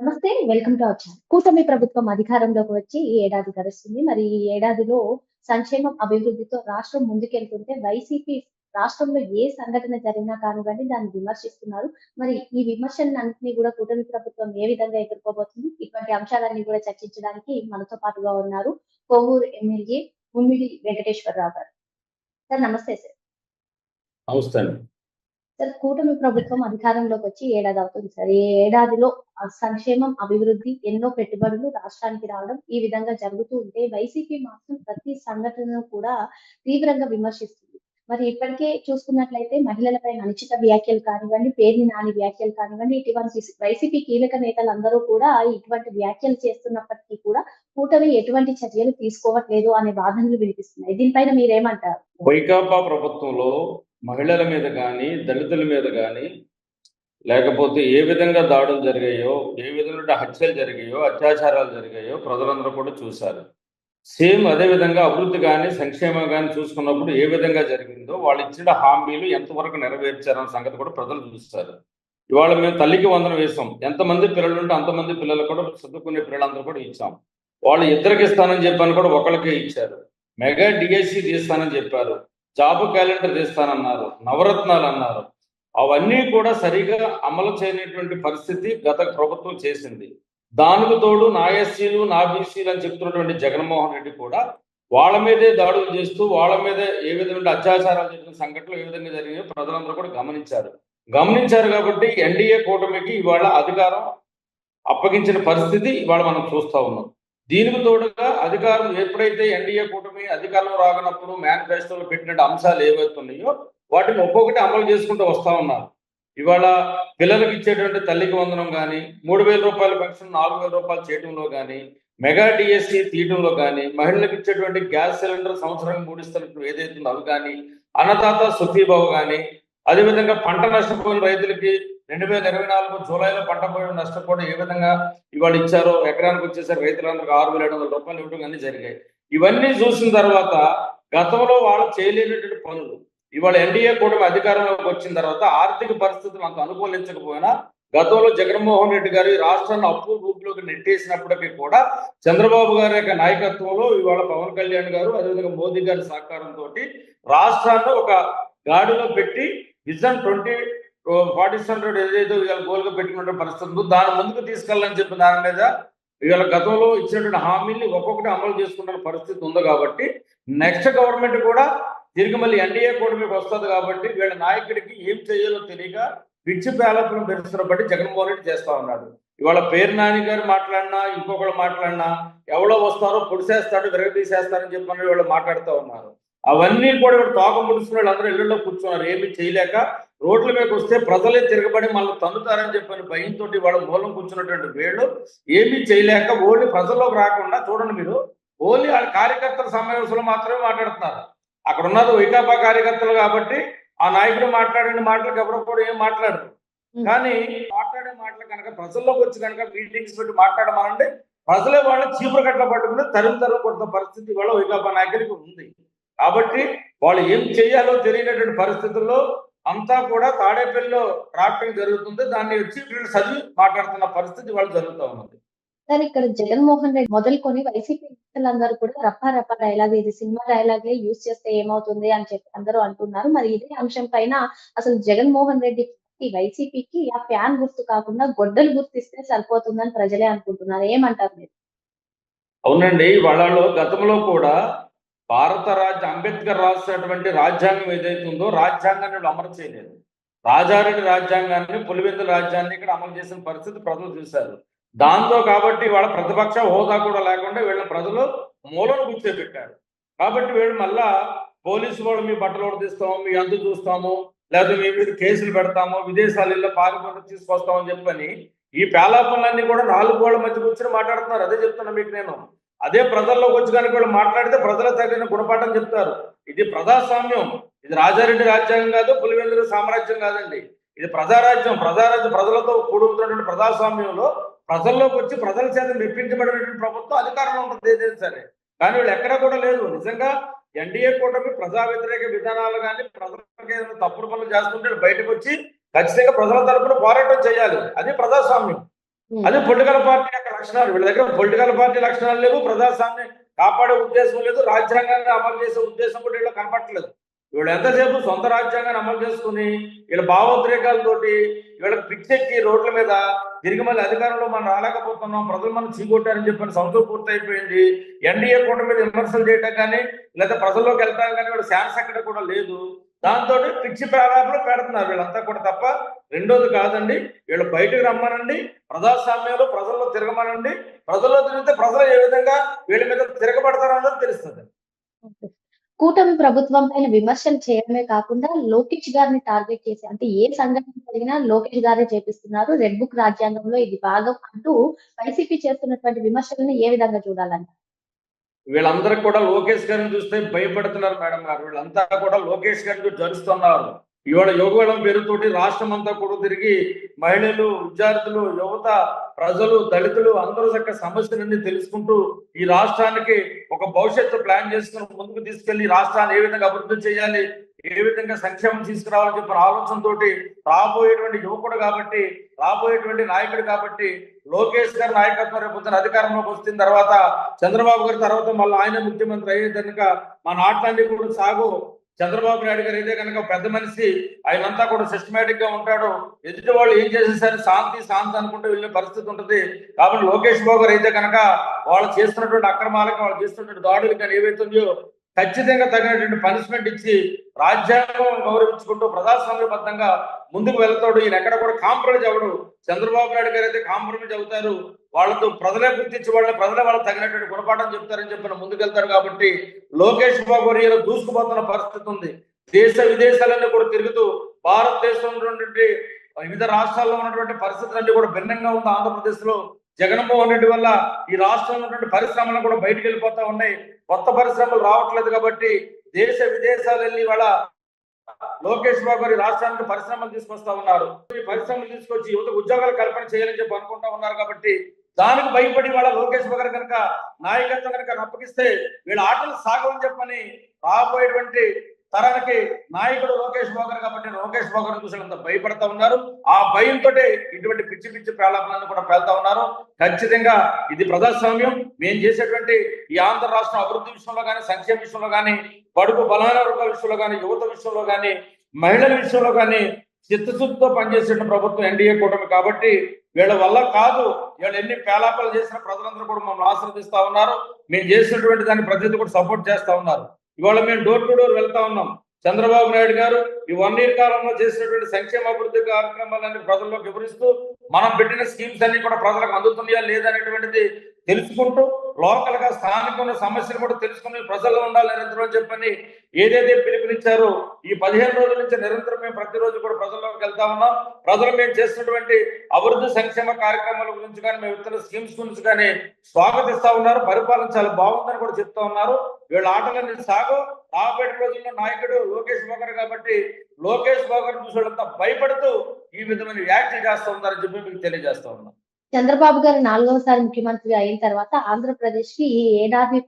నమస్తే welcome to our కూటమి ప్రభుత్వం అధికారంలోకి వచ్చి ఈ ఏడాది గడుస్తుంది. మరి ఈ ఏడాదిలో సంక్షేమం అభివృద్ధితో రాష్ట్రం ముందుకెళ్తుంటే వైసీపీ రాష్ట్రంలో ఏ సంఘటన జరిగినా కానివ్వండి దాన్ని విమర్శిస్తున్నారు. మరి ఈ విమర్శలన్నింటినీ కూడా కూటమి ప్రభుత్వం ఏ విధంగా ఎదుర్కోబోతుంది? ఇటువంటి అంశాలన్నీ కూడా చర్చించడానికి మనతో పాటుగా ఉన్నారు కొవ్వూరు ఎమ్మెల్యే ఉమ్మిడి వెంకటేశ్వరరావు గారు. సార్ నమస్తే సార్. నమస్తే సార్ కూటమి ప్రభుత్వం అధికారంలోకి వచ్చి ఏడాది అవుతుంది సార్. ఈ ఏడాదిలో సంక్షేమం అభివృద్ధి ఎన్నో పెట్టుబడులు రాష్ట్రానికి రావడం ఈ విధంగా జరుగుతూ ఉంటే వైసీపీ మాత్రం ప్రతి సంఘటనను కూడా తీవ్రంగా విమర్శిస్తుంది. మరి ఇప్పటికే చూసుకున్నట్లయితే మహిళలపై అనుచిత వ్యాఖ్యలు కానివ్వండి పేర్ని నాని వ్యాఖ్యలు కానివ్వండి ఇటువంటి వైసీపీ కీలక నేతలందరూ కూడా ఇటువంటి వ్యాఖ్యలు చేస్తున్నప్పటికీ కూడా కూటమి ఎటువంటి చర్యలు తీసుకోవట్లేదు అనే వాదనలు వినిపిస్తున్నాయి. దీనిపైన మీరేమంటారు? వైకాపా ప్రభుత్వంలో మహిళల మీద కానీ దళితుల మీద కానీ లేకపోతే ఏ విధంగా దాడులు జరిగాయో ఏ విధంగా హత్యలు జరిగాయో అత్యాచారాలు జరిగాయో ప్రజలందరూ కూడా చూశారు. సేమ్ అదే విధంగా అభివృద్ధి కానీ సంక్షేమం కానీ చూసుకున్నప్పుడు ఏ విధంగా జరిగిందో వాళ్ళు ఇచ్చిన హామీలు ఎంతవరకు నెరవేర్చారన్న సంగతి కూడా ప్రజలు చూస్తారు. ఇవాళ మేము తల్లికి వందనం వేసాం ఎంతమంది పిల్లలు ఉంటే అంతమంది పిల్లలు కూడా చదువుకునే పిల్లలందరూ కూడా ఇచ్చాం. వాళ్ళు ఇద్దరికి ఇస్తానని చెప్పాను కూడా ఒకరికే ఇచ్చారు. మెగా డిఎస్సి తీస్తానని చెప్పారు. జాబ్ క్యాలెండర్ తీస్తానన్నారు నవరత్నాలు అన్నారు. అవన్నీ కూడా సరిగా అమలు చేయనటువంటి పరిస్థితి గత ప్రభుత్వం చేసింది. దానికి తోడు నా ఎస్సీలు నా బీసీలు అని చెప్తున్నటువంటి జగన్మోహన్ రెడ్డి కూడా వాళ్ళ మీదే దాడులు చేస్తూ వాళ్ళ మీదే ఏ విధమైన అత్యాచారాలు జరిగిన సంఘటనలు ఏ విధంగా జరిగినాయో ప్రజలందరూ కూడా గమనించారు. గమనించారు కాబట్టి ఎన్డీఏ కూటమికి ఇవాళ అధికారం అప్పగించిన పరిస్థితి ఇవాళ మనం చూస్తా ఉన్నాం. దీనికి తోడుగా అధికారం ఎప్పుడైతే ఎన్డీఏ కూటమి అధికారంలో రాగనప్పుడు మేనిఫెస్టోలో పెట్టిన అంశాలు ఏవైతున్నాయో వాటిని ఒక్కొక్కటి అమలు చేసుకుంటూ వస్తా ఉన్నారు. ఇవాళ పిల్లలకు ఇచ్చేటువంటి తల్లికి వందనం కానీ మూడు వేల రూపాయల పెన్షన్ నాలుగు వేల రూపాయలు చేయడంలో కానీ మెగా డిఎస్సి తీయడంలో కానీ మహిళలకు ఇచ్చేటువంటి గ్యాస్ సిలిండర్ సంవత్సరానికి మూడిస్తున్నట్టు ఏదైతే అవి కానీ అన్నదాత సుఖీబాబు కానీ అదేవిధంగా పంట నష్టపోయిన రైతులకి రెండు వేల ఇరవై నాలుగు జూలైలో పంట పోయిన నష్టపోవడం ఏ విధంగా ఇవాళ ఇచ్చారో ఎకరానికి వచ్చేసరికి రైతులందరికీ ఆరు వేల ఏడు వందల రూపాయలు ఇవ్వడం అన్ని జరిగాయి. ఇవన్నీ చూసిన తర్వాత గతంలో వాళ్ళు చేయలేనటువంటి పనులు. ఇవాళ ఎన్డీఏ కూటమి అధికారంలోకి వచ్చిన తర్వాత ఆర్థిక పరిస్థితులు అంత అనుకూలించకపోయినా గతంలో జగన్మోహన్ రెడ్డి గారు ఈ రాష్ట్రాన్ని అప్పు రూపులోకి నెట్టేసినప్పటికీ కూడా చంద్రబాబు గారి యొక్క నాయకత్వంలో ఇవాళ పవన్ కళ్యాణ్ గారు అదేవిధంగా మోదీ గారి సహకారంతో రాష్ట్రాన్ని ఒక గాడిలో పెట్టి విజన్ ట్వంటీ ఫార్టీ హండ్రెడ్ ఏదైతే ఇవాళ గోల్గా పెట్టుకున్న పరిస్థితి ఉందో దాని ముందుకు తీసుకెళ్ళాలని చెప్పి దాని మీద ఇవాళ గతంలో ఇచ్చినటువంటి హామీల్ని ఒక్కొక్కటి అమలు చేసుకుంటున్న పరిస్థితి ఉంది కాబట్టి నెక్స్ట్ గవర్నమెంట్ కూడా తిరిగి మళ్ళీ ఎన్డీఏ కూటమికి వస్తుంది కాబట్టి వీళ్ళ నాయకుడికి ఏం చేయాలో తెలియక పిచ్చి పేలకులను పెరుస్తున్న బట్టి జగన్మోహన్ రెడ్డి చేస్తా ఉన్నాడు. ఇవాళ పేరు నాని గారు మాట్లాడినా ఇంకొకళ్ళు మాట్లాడినా ఎవరో వస్తారో పొడిసేస్తాడు విరగదీసేస్తారని చెప్పని వీళ్ళు మాట్లాడుతూ ఉన్నారు. అవన్నీ కూడా తోక ముడుచుకున్న వాళ్ళందరూ ఇళ్ళలో కూర్చున్నారు. ఏమీ చేయలేక రోడ్ల మీదకి వస్తే ప్రజలే తిరగబడి మళ్ళీ తందుతారని చెప్పని భయంతో వాళ్ళ మూలం కూర్చున్నటువంటి వీళ్ళు ఏమీ చేయలేక ఓన్లీ ప్రజల్లోకి రాకుండా చూడండి మీరు ఓన్లీ వాళ్ళ కార్యకర్తల సమావేశంలో మాత్రమే మాట్లాడుతున్నారు. అక్కడ ఉన్నది వైకాపా కార్యకర్తలు కాబట్టి ఆ నాయకుడు మాట్లాడిన మాటలకు ఎవరు కూడా ఏం మాట్లాడరు. కానీ మాట్లాడే మాటలు కనుక ప్రజల్లోకి వచ్చి కనుక మీటింగ్స్ పెట్టి మాట్లాడమనండి ప్రజలే వాళ్ళు చీపురు కట్ల పట్టుకుని తరుము తరుము కొడుతున్న పరిస్థితి వాళ్ళ వైకాపా నాయకుడికి ఉంది. కాబట్టి వాళ్ళు ఏం చేయాలో తెలియనటువంటి పరిస్థితుల్లో అంతా కూడా తాడేపల్లిలో ట్రాఫిక్ జరుగుతుంది. దాన్ని వచ్చి వీళ్ళు చదివి మాట్లాడుతున్న పరిస్థితి వాళ్ళు జరుగుతూ ఉన్నది. సార్ ఇక్కడ జగన్మోహన్ రెడ్డి మొదలుకొని వైసీపీ నేతలందరూ కూడా రప్ప రప్ప డైలాగ్ ఇది సినిమా డైలాగే యూజ్ చేస్తే ఏమవుతుంది అని చెప్పి అందరూ అంటున్నారు. మరి ఇదే అంశం పైన అసలు జగన్మోహన్ రెడ్డి వైసీపీకి ఆ ఫ్యాన్ గుర్తు కాకుండా గొడ్డలు గుర్తిస్తే సరిపోతుందని ప్రజలే అనుకుంటున్నారు. ఏమంటారు మీరు? అవునండి వాళ్ళలో గతంలో కూడా భారత రాజ్య అంబేద్కర్ రాసినటువంటి రాజ్యాంగం ఏదైతే ఉందో రాజ్యాంగాన్ని అమలు చేయలేదు. రాజారెడ్డి రాజ్యాంగాన్ని పులివెందుల రాజ్యాన్ని ఇక్కడ అమలు చేసిన పరిస్థితి ప్రజలు చూశారు. దాంతో కాబట్టి వాళ్ళ ప్రతిపక్ష హోదా కూడా లేకుండా వీళ్ళ ప్రజలు మూలను కూర్చోబెట్టారు. కాబట్టి వీళ్ళు మళ్ళా పోలీసు వాళ్ళు మీ బట్టలు ఉడదీస్తాము మీ అందు చూస్తాము లేదా మీ మీద కేసులు పెడతాము విదేశాలలో పాల్గొని తీసుకొస్తామని చెప్పని ఈ పేలాపనలన్నీ కూడా నాలుగు వాళ్ళ మధ్య కూర్చొని మాట్లాడుతున్నారు. అదే చెప్తున్నా మీకు నేను. అదే ప్రజల్లోకి వచ్చి కనుక వీళ్ళు మాట్లాడితే ప్రజల తగిన గుణపాఠం చెప్తారు. ఇది ప్రజాస్వామ్యం. ఇది రాజారెడ్డి రాజ్యాంగం కాదు పులివెందుల సామ్రాజ్యం కాదండి. ఇది ప్రజారాజ్యం. ప్రజారాజ్యం ప్రజలతో కూడుతున్నటువంటి ప్రజాస్వామ్యంలో ప్రజల్లోకి వచ్చి ప్రజల చేత మెప్పించబడినటువంటి ప్రభుత్వం అధికారంలో ఉంటుంది ఏదైనా సరే. కానీ వీళ్ళు ఎక్కడ కూడా లేదు. నిజంగా ఎన్డీఏ కూటమి ప్రజా వ్యతిరేక విధానాలు కానీ ప్రజలకు ఏదైనా తప్పుడు పనులు చేస్తుంటే బయటకు వచ్చి ఖచ్చితంగా ప్రజల తరపున పోరాటం చేయాలి. అది ప్రజాస్వామ్యం. అదే పొలిటికల్ పార్టీ యొక్క లక్షణాలు. వీళ్ళ దగ్గర పొలిటికల్ పార్టీ లక్షణాలు లేవు. ప్రజాస్వామ్యం కాపాడే ఉద్దేశం లేదు. రాజ్యాంగాన్ని అమలు చేసే ఉద్దేశం కూడా వీళ్ళు కనపట్టలేదు వీళ్ళు ఎంతసేపు సొంత రాజ్యాంగాన్ని అమలు చేసుకుని వీళ్ళ భావోద్రేకాలతోటి వీళ్ళకి పిచ్చెక్కి రోడ్ల మీద తిరిగి మళ్ళీ అధికారంలో మనం రాలేకపోతున్నాం. ప్రజలు మనం చీకొట్టారని చెప్పిన సంవత్సరం పూర్తయిపోయింది. ఎన్డీఏ కూటమి మీద విమర్శలు చేయటం కానీ లేదా ప్రజల్లోకి వెళ్తాం కానీ వీళ్ళ ఛాన్స్ కూడా లేదు. దాంతో పిచ్చి పేరాపులు పెడుతున్నారు వీళ్ళంతా కూడా తప్ప రెండోది కాదండి. వీళ్ళు బయటకు రమ్మనండి. ప్రజాస్వామ్యంలో ప్రజల్లో తిరగమనండి. ప్రజల్లో తిరిగితే ప్రజలు ఏ విధంగా వీళ్ళ మీద తిరగబడతారన్నది తెలుస్తుంది. కూటమి ప్రభుత్వం పైన విమర్శలు చేయడమే కాకుండా లోకేష్ గారిని టార్గెట్ చేసి అంటే ఏ సంఘటన జరిగినా లోకేష్ గారే చేపిస్తున్నారు. రెడ్ బుక్ రాజ్యాంగంలో ఇది భాగం అంటూ వైసీపీ చేస్తున్నటువంటి విమర్శలను ఏ విధంగా చూడాలంటారు? వీళ్ళందరికీ కూడా లోకేష్ గారిని చూస్తే భయపడుతున్నారు మేడం గారు. వీళ్ళంతా కూడా లోకేష్ గారిని జరుస్తున్నారు ఇవాళ యోగవళం పేరుతోటి రాష్ట్రం అంతా కూడా తిరిగి మహిళలు విద్యార్థులు యువత ప్రజలు దళితులు అందరూ చక్క సమస్యలన్నీ తెలుసుకుంటూ ఈ రాష్ట్రానికి ఒక భవిష్యత్తు ప్లాన్ చేసుకుని ముందుకు తీసుకెళ్ళి ఈ రాష్ట్రాన్ని ఏ విధంగా అభివృద్ధి చేయాలి ఏ విధంగా సంక్షేమం తీసుకురావాలని చెప్పిన ఆలోచనతో రాబోయేటువంటి యువకుడు కాబట్టి రాబోయేటువంటి నాయకుడు కాబట్టి లోకేష్ గారి నాయకత్వం రేపు అధికారంలోకి వచ్చిన తర్వాత చంద్రబాబు గారి తర్వాత మళ్ళీ ఆయన ముఖ్యమంత్రి అయ్యే కనుక మా నాట్లాంటి కూడా సాగు. చంద్రబాబు నాయుడు గారు అయితే కనుక పెద్ద మనిషి ఆయనంతా కూడా సిస్టమేటిక్గా ఉంటాడు. ఎదుటి వాళ్ళు ఏం చేసేసారు? శాంతి శాంతి అనుకుంటూ వెళ్ళే పరిస్థితి ఉంటుంది. కాబట్టి లోకేష్ బాబు గారు అయితే కనుక వాళ్ళు చేస్తున్నటువంటి అక్రమాలకు వాళ్ళు చేస్తున్నటువంటి దాడులు కానీ ఏవైతే ఖచ్చితంగా తగినటువంటి పనిష్మెంట్ ఇచ్చి రాజ్యాంగం గౌరవించుకుంటూ ప్రజాస్వామ్యబద్ధంగా ముందుకు వెళ్తాడు. ఈయన ఎక్కడ కూడా కాంప్రమైజ్ అవ్వడు. చంద్రబాబు నాయుడు గారు అయితే కాంప్రమైజ్ అవుతారు. వాళ్ళతో ప్రజలే గుర్తించి వాళ్ళని ప్రజలే వాళ్ళకి తగినటువంటి గుణపాఠం చెప్తారని చెప్పిన ముందుకెళ్తారు కాబట్టి లోకేష్ బాబు గారు దూసుకుపోతున్న పరిస్థితి ఉంది. దేశ విదేశాలన్నీ కూడా తిరుగుతూ భారతదేశంలో ఉన్నటువంటి వివిధ రాష్ట్రాల్లో ఉన్నటువంటి పరిస్థితులన్నీ కూడా భిన్నంగా ఉంది ఆంధ్రప్రదేశ్లో జగన్మోహన్ రెడ్డి వల్ల ఈ రాష్ట్రంలో ఉన్నటువంటి పరిశ్రమలు కూడా బయటకు వెళ్ళిపోతా ఉన్నాయి. కొత్త పరిశ్రమలు రావట్లేదు కాబట్టి దేశ విదేశాలు వెళ్ళి వాళ్ళ లోకేష్ బాబు గారి రాష్ట్రానికి పరిశ్రమలు తీసుకొస్తా ఉన్నారు. ఈ పరిశ్రమలు తీసుకొచ్చి యువత ఉద్యోగాలు కల్పన చేయాలని చెప్పి అనుకుంటా ఉన్నారు కాబట్టి దానికి భయపడి వాళ్ళ లోకేష్ బాబు గారు కనుక నాయకత్వం కనుక అప్పగిస్తే వీళ్ళ ఆటలు సాగవని చెప్పని రాబోయేటువంటి తరానికి నాయకుడు లోకేష్ బాబు కాబట్టి లోకేష్ బాబు చూసినంత భయపడతా ఉన్నారు. ఆ భయంతో ఇటువంటి పిచ్చి పిచ్చి ప్రలాపనలను కూడా పేలుతా ఉన్నారు. ఖచ్చితంగా ఇది ప్రజాస్వామ్యం. మేము చేసేటువంటి ఈ ఆంధ్ర రాష్ట్రం అభివృద్ధి విషయంలో కానీ సంక్షేమ విషయంలో కానీ పడుపు బలహీన వర్గాల విషయంలో కానీ యువత విషయంలో కానీ మహిళల విషయంలో కానీ చిత్తశుద్ధితో పనిచేసిన ప్రభుత్వం ఎన్డీఏ కూటమి కాబట్టి వీళ్ళ వల్ల కాదు వీళ్ళు ఎన్ని పేలాపలు చేసిన ప్రజలందరూ కూడా మమ్మల్ని ఆశ్రదిస్తా ఉన్నారు. మేము చేసినటువంటి దాన్ని ప్రజలు కూడా సపోర్ట్ చేస్తా ఉన్నారు. ఇవాళ మేము డోర్ టు డోర్ వెళ్తా ఉన్నాం. చంద్రబాబు నాయుడు గారు ఈ వన్ ఇయర్ కాలంలో చేసినటువంటి సంక్షేమ అభివృద్ధి కార్యక్రమాలన్నీ ప్రజల్లోకి వివరిస్తూ మనం పెట్టిన స్కీమ్స్ అన్ని కూడా ప్రజలకు అందుతున్నాయా లేదనేటువంటిది తెలుసుకుంటూ లోకల్గా స్థానికంగా సమస్యలు కూడా తెలుసుకుని ప్రజల్లో ఉండాలి నిరంతరం చెప్పని ఏదైతే పిలుపునిచ్చారో ఈ పదిహేను రోజుల నుంచి నిరంతరం మేము ప్రతిరోజు కూడా ప్రజల్లోకి వెళ్తా ఉన్నాం. ప్రజలు మేము చేస్తున్నటువంటి అభివృద్ధి సంక్షేమ కార్యక్రమాల గురించి కానీ మేము ఇతర స్కీమ్స్ గురించి కానీ స్వాగతిస్తా ఉన్నారు. పరిపాలన చాలా బాగుందని కూడా చెప్తా ఉన్నారు. వీళ్ళ ఆటలన్నీ సాగు. రాబోయే రోజుల్లో నాయకుడు లోకేష్ బాబు కాబట్టి లోకేష్ బాబు చూసి వాళ్ళంతా భయపడుతూ ఈ విధమైన వ్యాఖ్యలు చేస్తూ ఉన్నారని చెప్పి మీకు తెలియజేస్తా ఉన్నాం. చంద్రబాబు గారు నాలుగవసారి ముఖ్యమంత్రి అయిన తర్వాత ఆంధ్రప్రదేశ్కి ఈ ఏడాది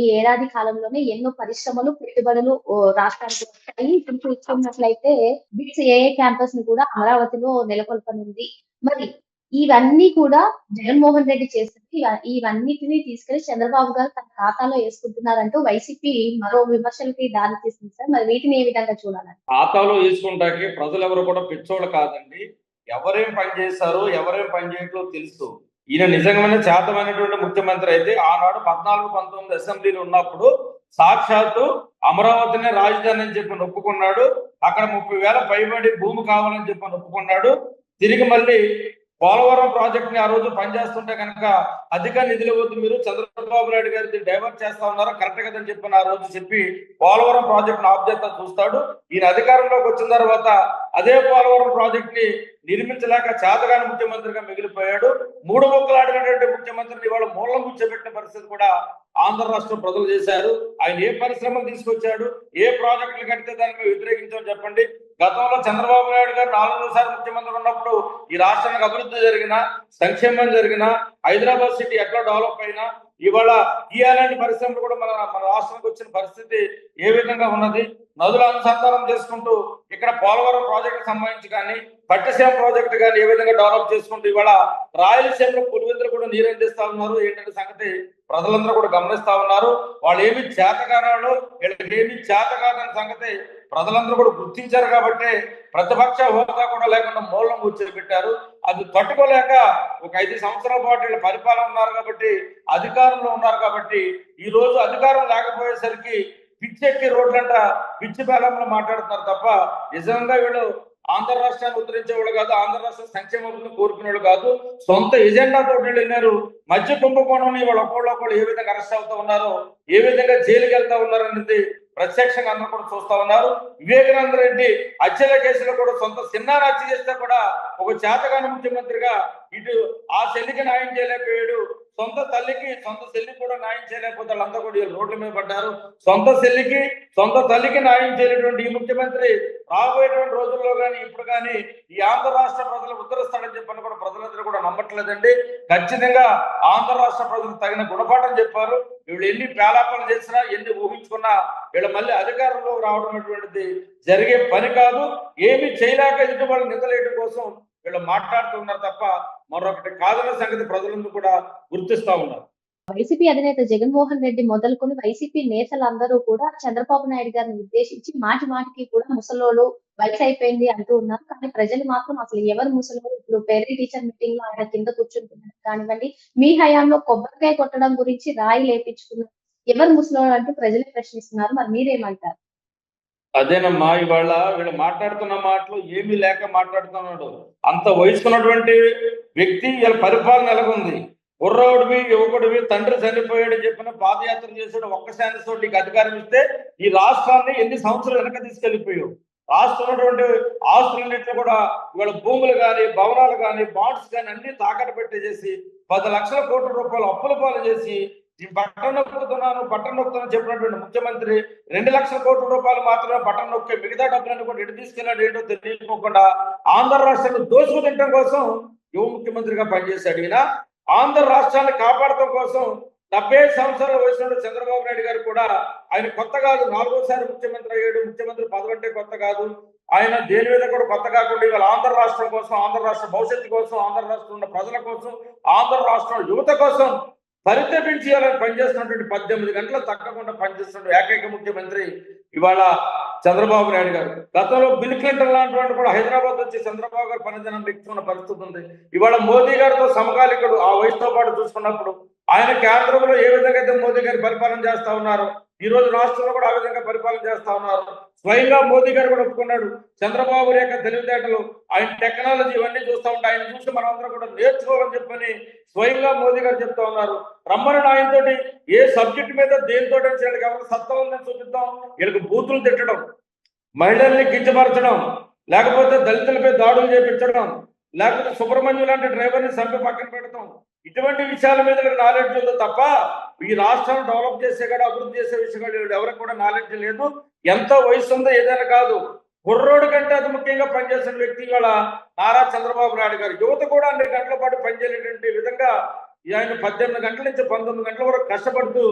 ఈ ఏడాది కాలంలోనే ఎన్నో పరిశ్రమలు పెట్టుబడులు రాష్ట్రానికి వస్తాయి. ఇప్పుడు చూసుకున్నట్లయితే బిట్స్ ఏఏ క్యాంపస్ని కూడా అమరావతిలో నెలకొల్పనుంది. మరి ఇవన్నీ కూడా జగన్మోహన్ రెడ్డి చేసింది ఇవన్నిటిని తీసుకెళ్ళి చంద్రబాబు గారు తన ఖాతాలో వేసుకుంటున్నారంటూ వైసీపీ మరో విమర్శలకి దారి తీస్తుంది సార్. మరి వీటిని ఏ విధంగా చూడాలి ఖాతాలో వేసుకుంటాకి ప్రజలు ఎవరు కూడా పిచ్చోళ్ళు కాదండి. ఎవరేం పని చేస్తారో ఎవరేం పని చేయట్లో తెలుసు. ఈయన నిజంగానే చేతమైనటువంటి ముఖ్యమంత్రి అయితే ఆనాడు పద్నాలుగు పంతొమ్మిది అసెంబ్లీలు ఉన్నప్పుడు సాక్షాత్తు అమరావతినే రాజధాని అని చెప్పి ఒప్పుకున్నాడు అక్కడ ముప్పై వేల పైబడి భూమి కావాలని చెప్పి ఒప్పుకున్నాడు తిరిగి మళ్ళీ పోలవరం ప్రాజెక్ట్ని ఆ రోజు పనిచేస్తుంటే కనుక అధిక నిధులు వద్దు మీరు. చంద్రబాబు నాయుడు గారి డైవర్ట్ చేస్తా ఉన్నారు? కరెక్ట్ కదని చెప్పి ఆ రోజు చెప్పి పోలవరం ప్రాజెక్ట్ను ఆఫ్ చేస్తా చూస్తాడు. ఈయన అధికారంలోకి వచ్చిన తర్వాత అదే పోలవరం ప్రాజెక్ట్ని నిర్మించలేక చేతగాని ముఖ్యమంత్రిగా మిగిలిపోయాడు. మూడు ముక్కలాడినటువంటి ముఖ్యమంత్రిని ఇవాళ మూలం కూర్చోబెట్టిన పరిస్థితి కూడా ఆంధ్ర రాష్ట్ర ప్రజలు చేశారు. ఆయన ఏ పరిశ్రమలు తీసుకొచ్చాడు? ఏ ప్రాజెక్టులు కడితే దానికి మేము వ్యతిరేకించామని చెప్పండి. గతంలో చంద్రబాబు నాయుడు గారు నాలుగోసారి ముఖ్యమంత్రి ఉన్నప్పుడు ఈ రాష్ట్రానికి అభివృద్ధి జరిగిన సంక్షేమం జరిగిన హైదరాబాద్ సిటీ ఎట్లా డెవలప్ అయినా ఇవాళ ఇలాంటి పరిశ్రమలు కూడా మన మన రాష్ట్రానికి వచ్చిన పరిస్థితి ఏ విధంగా ఉన్నది? నదుల అనుసంధానం చేసుకుంటూ ఇక్కడ పోలవరం ప్రాజెక్టు సంబంధించి కానీ పట్టిసీమ ప్రాజెక్టు కానీ ఏ విధంగా డెవలప్ చేసుకుంటూ ఇవాళ రాయలసీమలో పులివెందులు కూడా నీరు అందిస్తా ఉన్నారు. ఏంటంటే సంగతి ప్రజలందరూ కూడా గమనిస్తా ఉన్నారు. వాళ్ళు ఏమి చేతగానాడు వీళ్ళకి ఏమి చేత కాదని సంగతి ప్రజలందరూ కూడా గుర్తించారు కాబట్టి ప్రతిపక్ష హోదా కూడా లేకుండా మూలం కూర్చోబెట్టారు. అది తట్టుకోలేక ఒక ఐదు సంవత్సరాల పాటు వీళ్ళు పరిపాలన ఉన్నారు కాబట్టి అధికారంలో ఉన్నారు కాబట్టి ఈ రోజు అధికారం లేకపోయేసరికి పిచ్చెక్కి రోడ్లంట పిచ్చి బేలంలో మాట్లాడుతున్నారు తప్ప నిజంగా వీళ్ళు ఆంధ్ర రాష్ట్రాన్ని ఉద్ధరించేవాళ్ళు కాదు ఆంధ్ర రాష్ట్ర సంక్షేమ అభివృద్ధి కాదు. సొంత ఎజెండాతో వెళ్ళినారు. మధ్య కుంభకోణం వాళ్ళు ఒకళ్ళు ఒకళ్ళు ఏ విధంగా అరెస్ట్ అవుతా ఉన్నారో ఏ విధంగా జైలుకి వెళ్తా ఉన్నారనేది ప్రత్యక్షంగా అందరూ కూడా చూస్తా ఉన్నారు. వివేకానంద రెడ్డి హత్యల కేసులో కూడా సొంత చిన్నారి హత్య చేస్తే కూడా ఒక చేతగాని ముఖ్యమంత్రిగా ఇటు ఆ చెల్లికి న్యాయం చేయలేకపోయాడు. సొంత తల్లికి సొంత చెల్లికి కూడా న్యాయం చేయలేకపోతే వాళ్ళంతా కూడా రోడ్ల మీద పడ్డారు. సొంత చెల్లికి సొంత తల్లికి న్యాయం చేయలేటువంటి ఈ ముఖ్యమంత్రి రాబోయేటువంటి రోజుల్లో కానీ ఇప్పుడు కానీ ఈ ఆంధ్ర రాష్ట్ర ప్రజలు ఉద్ధరిస్తాడని చెప్పని కూడా ప్రజలందరూ కూడా నమ్మట్లేదండి. ఖచ్చితంగా ఆంధ్ర రాష్ట్ర ప్రజలు తగిన గుణపాఠం చెప్పారు. వీళ్ళు ఎన్ని పేలాపనలు చేసినా ఎన్ని ఊహించుకున్నా వీళ్ళు మళ్ళీ అధికారంలో రావడం అటువంటిది జరిగే పని కాదు. ఏమి చేయలేక ఎదుటి వాళ్ళు నిందలేయడం కోసం వీళ్ళు మాట్లాడుతున్నారు తప్ప మరొకటి కాదన్న సంగతి ప్రజలందరూ కూడా గుర్తిస్తా ఉన్నారు. వైసీపీ అధినేత జగన్మోహన్ రెడ్డి మొదలుకొని వైసీపీ నేతలందరూ కూడా చంద్రబాబు నాయుడు గారిని ఉద్దేశించి మాటి మాటికి కూడా ముసలోళ్ళు వయసు అయిపోయింది అంటూ ఉన్నారు. కానీ ప్రజలు మాత్రం అసలు ఎవరు ముసలోడు ఇప్పుడు పేరెంట్ టీచర్ మీటింగ్లో ఆయన కింద కూర్చుంటున్నారు కానివ్వండి. మీ హయాంలో కొబ్బరికాయ కొట్టడం గురించి రాయి లేపించుకున్నారు ఎవరు ముసలోడు అంటూ ప్రజలు ప్రశ్నిస్తున్నారు. మరి మీరేమంటారు? అదేనమ్మా ఇవాళ వీళ్ళు మాట్లాడుతున్న మాటలు ఏమీ లేక మాట్లాడుతున్నాడు. అంత వయసుకున్నటువంటి వ్యక్తి వీళ్ళ పరిపాలన ఎలాగుంది? కుర్రాడివి యువకుడివి తండ్రి చనిపోయాడు చెప్పిన పాదయాత్ర చేసాడు ఒక్క శాంతితో నీకు అధికారం ఇస్తే ఈ రాష్ట్రాన్ని ఎన్ని సంవత్సరాలు వెనక తీసుకెళ్ళిపోయావు రాష్ట్రం ఆస్తులన్నింటినీ కూడా ఇవాళ భూములు కానీ భవనాలు కానీ బాండ్స్ కానీ అన్ని తాకట్టు చేసి పది లక్షల కోట్ల రూపాయలు అప్పుల పాలు చేసి ఈ బట్టం నొక్కుతున్నాను బట్టం నొక్కుతున్నాను చెప్పినటువంటి ముఖ్యమంత్రి రెండు లక్షల కోట్ల రూపాయలు మాత్రమే బట్టం నొక్కి మిగతా డబ్బులన్నీ కూడా ఎటు తీసుకెళ్ళాడు ఏంటో తెలియకోకుండా ఆంధ్ర రాష్ట్రాన్ని దోచుకు తినడం కోసం యువ ముఖ్యమంత్రిగా పనిచేశాడు ఈయన. ఆంధ్ర రాష్ట్రాన్ని కాపాడటం కోసం డెబ్బై సంవత్సరాల వయసు చంద్రబాబు నాయుడు గారు కూడా ఆయన కొత్త కాదు నాలుగోసారి ముఖ్యమంత్రి అయ్యాడు. ముఖ్యమంత్రి పదవి అంటే కొత్త కాదు. ఆయన దేని మీద కూడా కొత్త కాకుండా ఇవాళ ఆంధ్ర రాష్ట్రం కోసం ఆంధ్ర రాష్ట్ర భవిష్యత్తు కోసం ఆంధ్ర రాష్ట్రంలో ఉన్న ప్రజల కోసం ఆంధ్ర రాష్ట్రం యువత కోసం పరితపించాలని పనిచేస్తున్నటువంటి పద్దెనిమిది గంటలు తగ్గకుండా పనిచేస్తున్న ఏకైక ముఖ్యమంత్రి ఇవాళ చంద్రబాబు నాయుడు గారు. గతంలో బిల్ క్లింటన్ లాంటి వాడు కూడా హైదరాబాద్ వచ్చి చంద్రబాబు గారు పనిదినం వ్యక్తున్న పరిస్థితి ఉంది. ఇవాళ మోదీ గారితో సమకాలికుడు ఆ వయసుతో పాటు చూసుకున్నప్పుడు ఆయన కేంద్రంలో ఏ విధంగా అయితే మోదీ గారు పరిపాలన చేస్తా ఉన్నారు ఈ రోజు రాష్ట్రంలో కూడా ఆ విధంగా పరిపాలన చేస్తా ఉన్నారు. స్వయంగా మోదీ గారు కూడా ఒప్పుకున్నాడు. చంద్రబాబు యొక్క తెలివితేటలు ఆయన టెక్నాలజీ ఇవన్నీ చూస్తూ ఉంటే ఆయన చూసి మనందరం కూడా నేర్చుకోవాలని చెప్పని స్వయంగా మోదీ గారు చెప్తా ఉన్నారు. రమ్మని ఆయనతోటి ఏ సబ్జెక్ట్ మీద దేనితో వీళ్ళకి కాబట్టి సత్తా ఉందని చూపిద్దాం. వీళ్ళకి బూతులు తిట్టడం మహిళల్ని కించపరచడం లేకపోతే దళితులపై దాడులు చేపించడం లేకపోతే సుబ్రహ్మణ్యం లాంటి డ్రైవర్ని చంపి పక్కన పెడతాం. ఇటువంటి విషయాల మీద నాలెడ్జ్ ఉందో తప్ప ఈ రాష్ట్రాన్ని డెవలప్ చేసే కూడా అభివృద్ధి చేసే విషయం ఎవరికి కూడా నాలెడ్జ్ లేదు. ఎంత వయసు ఉందో ఏదైనా కాదు. కుర్రోడు కంటే అతి ముఖ్యంగా పనిచేసిన వ్యక్తి ఇవాళ నారా చంద్రబాబు నాయుడు గారు. యువత కూడా అన్ని గంటల పాటు పనిచేయలేటువంటి విధంగా ఆయన పద్దెనిమిది గంటల నుంచి పంతొమ్మిది గంటల వరకు కష్టపడుతూ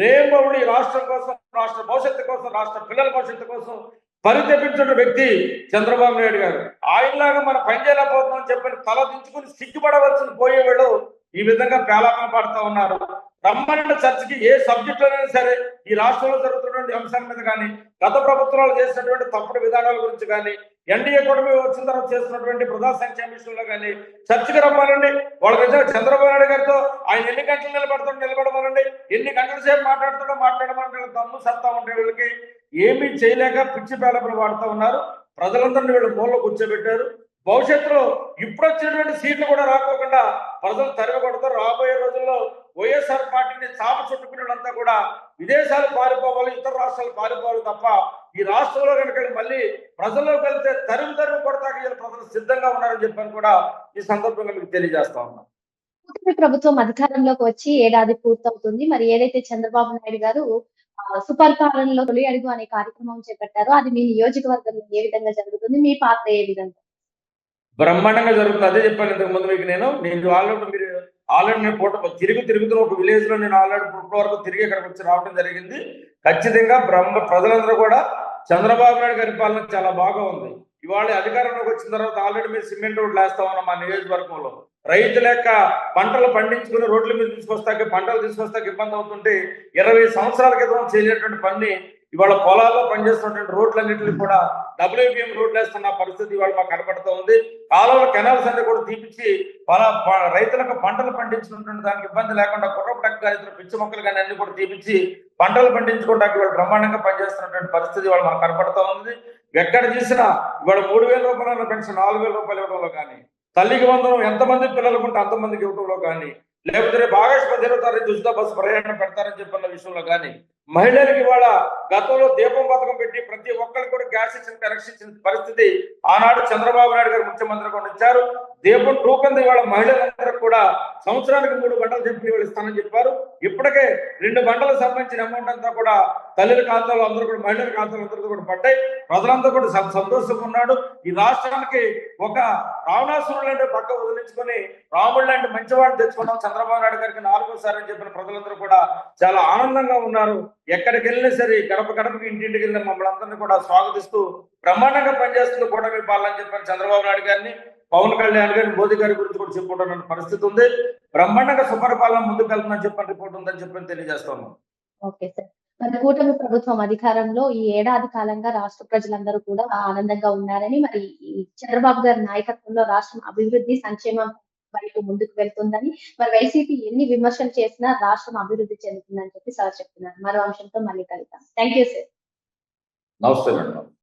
రేపవుడి రాష్ట్రం కోసం రాష్ట్ర భవిష్యత్తు కోసం రాష్ట్ర పిల్లల భవిష్యత్తు కోసం పరితపించిన వ్యక్తి చంద్రబాబు నాయుడు గారు. ఆయనలాగా మనం పనిచేయలేకపోతున్నాం చెప్పని తల దించుకుని సిగ్గుపడవలసిన పోయేవాళ్ళు ఈ విధంగా పేలాపన పడుతూ ఉన్నారు. రమ్మన్న చర్చకి ఏ సబ్జెక్టులోనైనా సరే ఈ రాష్ట్రంలో జరుగుతున్నటువంటి అంశాల మీద కానీ గత ప్రభుత్వాలు చేసినటువంటి తప్పుడు విధానాల గురించి కానీ ఎన్డీఏ కూటమి వచ్చిన తర్వాత చేస్తున్నటువంటి ప్రజా సంక్షేమ విషయంలో కానీ చర్చకి రమ్మనండి వాళ్ళకి వచ్చిన చంద్రబాబు నాయుడు గారితో ఆయన ఎన్ని గంటలు నిలబడతాడో నిలబడమనండి ఎన్ని గంటల సేపు మాట్లాడుతాడో మాట్లాడమని వీళ్ళకి దమ్ము సత్తా ఉంటే వీళ్ళకి ఏమీ చేయలేక పిచ్చి పేలపలు వాడుతూ ఉన్నారు. ప్రజలందరినీ వీళ్ళు మూలలో కూర్చోబెట్టారు. భవిష్యత్తులో ఇప్పుడు వచ్చినటువంటి సీట్లు కూడా రాకోకుండా ప్రజలు తరిమి కొడతారు రాబోయే రోజుల్లో వైఎస్ఆర్ పార్టీని చాప చుట్టుకున్నదంతా కూడా విదేశాలు పారిపోవాలి ఇతర రాష్ట్రాలు పారిపోవాలి తప్ప ఈ రాష్ట్రంలో కనుక మళ్ళీ ప్రజల్లోకి వెళ్తే తరిమి తరిమి కొడతాక ప్రజలు సిద్ధంగా ఉన్నారని చెప్పని కూడా ఈ సందర్భంగా మీకు తెలియజేస్తా ఉన్నాం. ప్రభుత్వం అధికారంలోకి వచ్చి ఏడాది పూర్తవుతుంది. మరి ఏదైతే చంద్రబాబు నాయుడు గారు సుపరిపాలనలో తొలి అడుగు అనే కార్యక్రమం చేపట్టారో అది మీ నియోజకవర్గంలో ఏ విధంగా జరుగుతుంది? మీ పాత్ర ఏ విధంగా? బ్రహ్మాండంగా జరుగుతుంది. అదే చెప్పాను ఇంతకు ముందు మీకు నేను. నేను వాళ్ళు మీరు ఆల్రెడీ నేను పూట తిరిగి తిరుగుతున్న ఒక విలేజ్లో నేను ఆల్రెడీ ఇప్పటి వరకు తిరిగి ఇక్కడికి వచ్చి రావడం జరిగింది. ఖచ్చితంగా బ్రహ్మ ప్రజలందరూ కూడా చంద్రబాబు నాయుడు గారి పాలన చాలా బాగా ఉంది. ఇవాళ అధికారంలోకి వచ్చిన తర్వాత ఆల్రెడీ మీరు సిమెంట్ రోడ్లు వేస్తా ఉన్నాం మా నియోజకవర్గంలో. రైతుల యొక్క పంటలు పండించుకుని రోడ్ల మీద తీసుకొస్తాకి పంటలు తీసుకొస్తాకి ఇబ్బంది అవుతుంటే ఇరవై సంవత్సరాల క్రితం చేయలేటువంటి పని ఇవాళ పొలాల్లో పనిచేస్తున్నటువంటి రోడ్లన్నింటినీ కూడా డబ్ల్యూబిఎం రోడ్లు వేస్తున్న పరిస్థితి ఇవాళ మాకు కనపడుతూ ఉంది. కాలువల కెనాల్స్ అన్ని కూడా తీపిచ్చి పొల రైతులకు పంటలు పండించుకున్నటువంటి దానికి ఇబ్బంది లేకుండా కుర్రపడక ఇతర పిచ్చి మొక్కలు కానీ అన్ని కూడా తీపిచ్చి పంటలు పండించుకోవడానికి ఇవాళ బ్రహ్మాండంగా పనిచేస్తున్నటువంటి పరిస్థితి ఇవాళ మనకు కనపడుతూ ఉంది. ఎక్కడ చూసినా ఇవాళ మూడు వేల రూపాయల పెన్షన్ నాలుగు వేల రూపాయలు ఇవ్వడంలో కానీ తల్లికి వందనం ఎంతమంది పిల్లలకు ఉంటే అంతమందికి ఇవ్వడంలో కానీ లేకపోతే రేపు ఆగస్టు పదిహేనో తారీఖు ఉచిత బస్సు ప్రయాణం పెడతారని చెప్పిన విషయంలో కానీ మహిళలకు ఇవాళ గతంలో దీపం పథకం పెట్టి ప్రతి ఒక్కరికి కూడా గ్యాస్ ఇచ్చిన కనెక్షన్ ఇచ్చిన పరిస్థితి ఆనాడు చంద్రబాబు నాయుడు గారు ముఖ్యమంత్రి కూడా ఇచ్చారు దీపం టూ కింద ఇవాళ మహిళలందరూ కూడా సంవత్సరానికి మూడు గంటలు చెప్పి ఇవాళ ఇస్తానని చెప్పారు. ఇప్పటికే రెండు గంటలకు సంబంధించిన అమౌంట్ అంతా కూడా తల్లుల ఖాతాలో అందరూ కూడా మహిళల ఖాతాలో అందరూ కూడా పడ్డాయి. ప్రజలందరూ కూడా సంతోషంగా ఉన్నాడు. ఈ రాష్ట్రానికి ఒక రావణాసురుడు లాంటి పక్క వదిలించుకొని రాముడు లాంటి మంచివాడు తెచ్చుకున్నాం చంద్రబాబు నాయుడు గారికి నాలుగోసారి అని చెప్పిన ప్రజలందరూ కూడా చాలా ఆనందంగా ఉన్నారు. ఎక్కడికి వెళ్ళినా సరే గడప గడపకి ఇంటింటికి వెళ్ళిన మమ్మల్ని అందరినీ కూడా స్వాగతిస్తూ బ్రహ్మాండంగా పనిచేస్తున్న కూటమి పాలన అని చెప్పని చంద్రబాబు నాయుడు గారిని పవన్ కళ్యాణ్ గారిని మోదీ గారి గురించి కూడా చెప్పుకుంటున్న పరిస్థితి ఉంది. బ్రహ్మాండంగా సుపరిపాలన ముందుకు వెళ్తుందని చెప్పని రిపోర్ట్ ఉందని చెప్పని తెలియజేస్తాను ఓకే సార్. మరి కూటమి ప్రభుత్వం అధికారంలో ఈ ఏడాది కాలంగా రాష్ట్ర ప్రజలందరూ కూడా ఆనందంగా ఉన్నారని మరి ఈ చంద్రబాబు గారి నాయకత్వంలో రాష్ట్రం అభివృద్ధి సంక్షేమం వైపు ముందుకు వెళ్తుందని. మరి వైసీపీ ఎన్ని విమర్శలు చేసినా రాష్ట్రం అభివృద్ధి చెందుతుందని చెప్పి సార్ చెప్తున్నారు. మరో అంశంతో మళ్ళీ కలుద్దాం. థ్యాంక్ యూ సార్ నమస్తే మేడం.